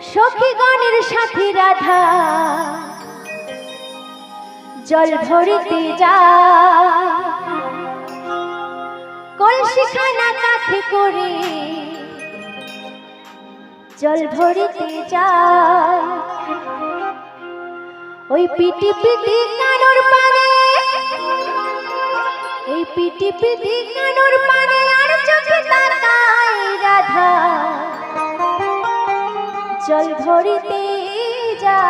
সখীগণের সাথী রাধা। জল ভরিতে যা। কলসিখানা কাঠে করে জল ভরিতে যা। ওই পিটি পিটি কানোর পানে, এই পিটি পিটি কানোর পানে আর চোখে তাকায় ভরিতে যা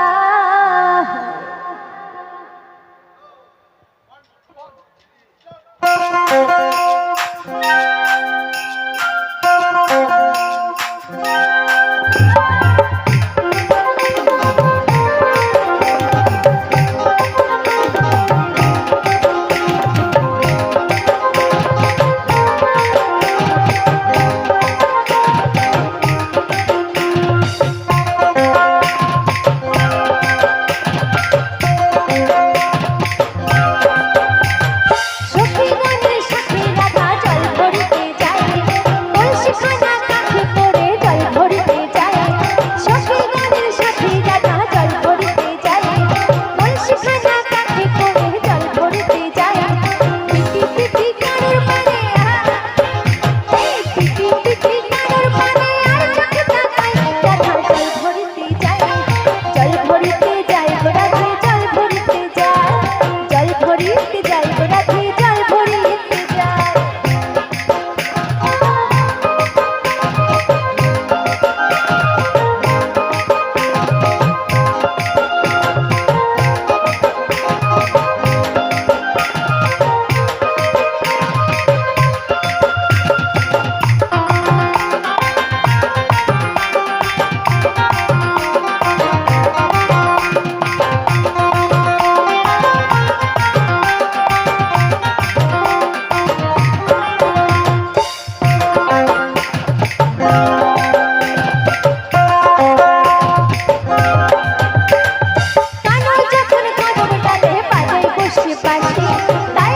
পাশে তাই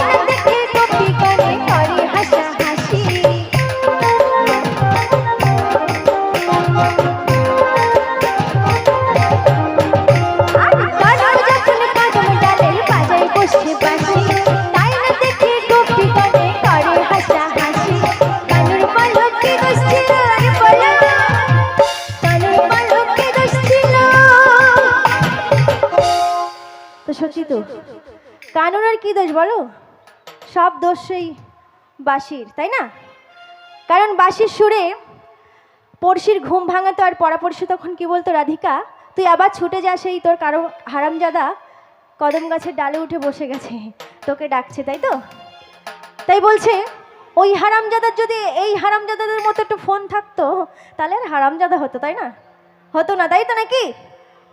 না দেখে টপি কানে করে হাসা হাসি তো সত্যি তো? কানুর আর কি দোষ বলো? সব দোষ সেই বাঁশির, তাই না? কারণ বাঁশির সুরে পড়শির ঘুম ভাঙাতো আর পড়াপড়শি তখন, কি বলতো রাধিকা? তুই আবার ছুটে যা সেই তোর কারও হারামজাদা কদম গাছের ডালে উঠে বসে গেছে, তোকে ডাকছে, তাই তো? তাই বলছে, ওই হারামজাদার যদি এই হারামজাদাদের মতো একটু ফোন থাকতো, তাহলে আর হারামজাদা হতো, তাই না? হতো না, তাই তো নাকি?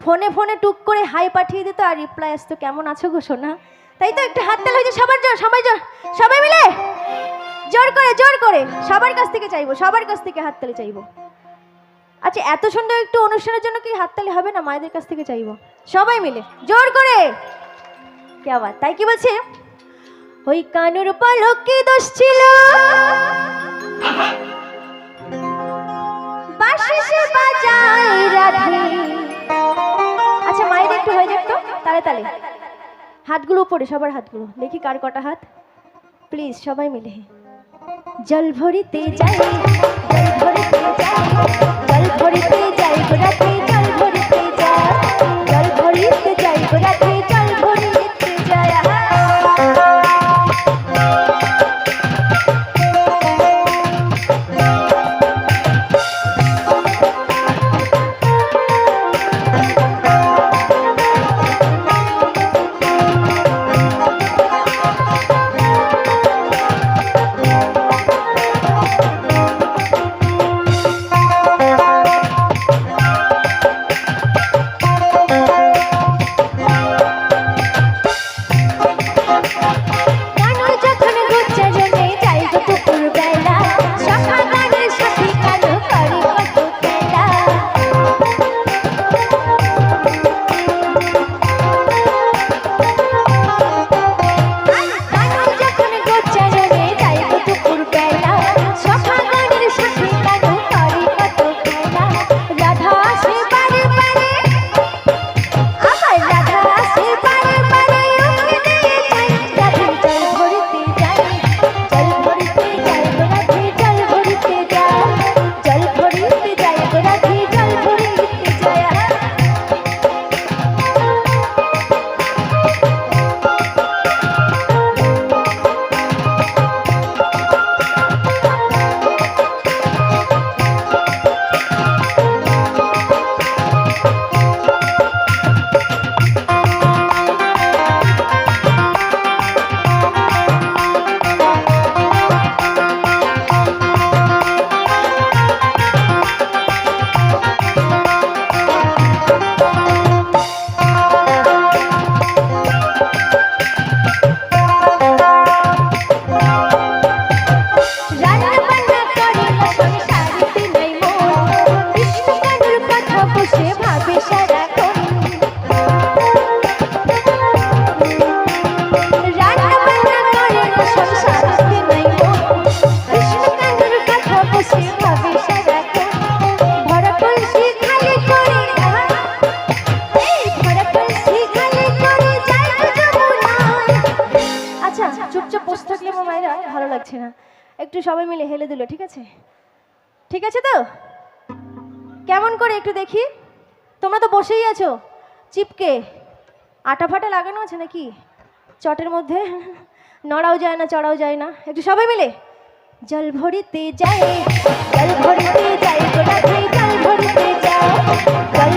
ফোনে ফোনে টুক করে হাই পাঠিয়ে দিত আর রিপ্লাই আসতো, কেমন আছো গো সোনা? তাই তো একটু হাত তালে হয়েছে, সবার জোর, সবাই জোর, সবাই মিলে? জোর করে জোর করে। সবার কাছ থেকে চাইব, সবার কাছ থেকে হাততালি চাইব। আচ্ছা এত সুন্দর একটু অনুষ্ঠানের জন্য কি হাততালি হবে না? মায়েদের কাছ থেকে চাইব। সবাই মিলে, জোর করে। কে আবার? তাই কি বলছে? ওই কানুর পালক কি দোষ ছিল? আচ্ছা মায়ের একটু হয়ে যাক তো, তালে তালে। হাতগুলো উপরে, সবার হাতগুলো। দেখি কার কটা হাত। প্লিজ সবাই মিলে। জল ভরিতে যাই জল একটু সবাই মিলে হেলে দিল, ঠিক আছে? ঠিক আছে তো? কেমন করে একটু দেখি? তোমরা তো বসেই আছো। চিপকে, আটা ফাটা লাগানো আছে নাকি? চটের মধ্যে? নড়াও যায় না, চড়াও যায় না। একটু সবাই মিলে? জল ভরিতে যায় জল ভরিতে যায় জল ভরিতে যায় জল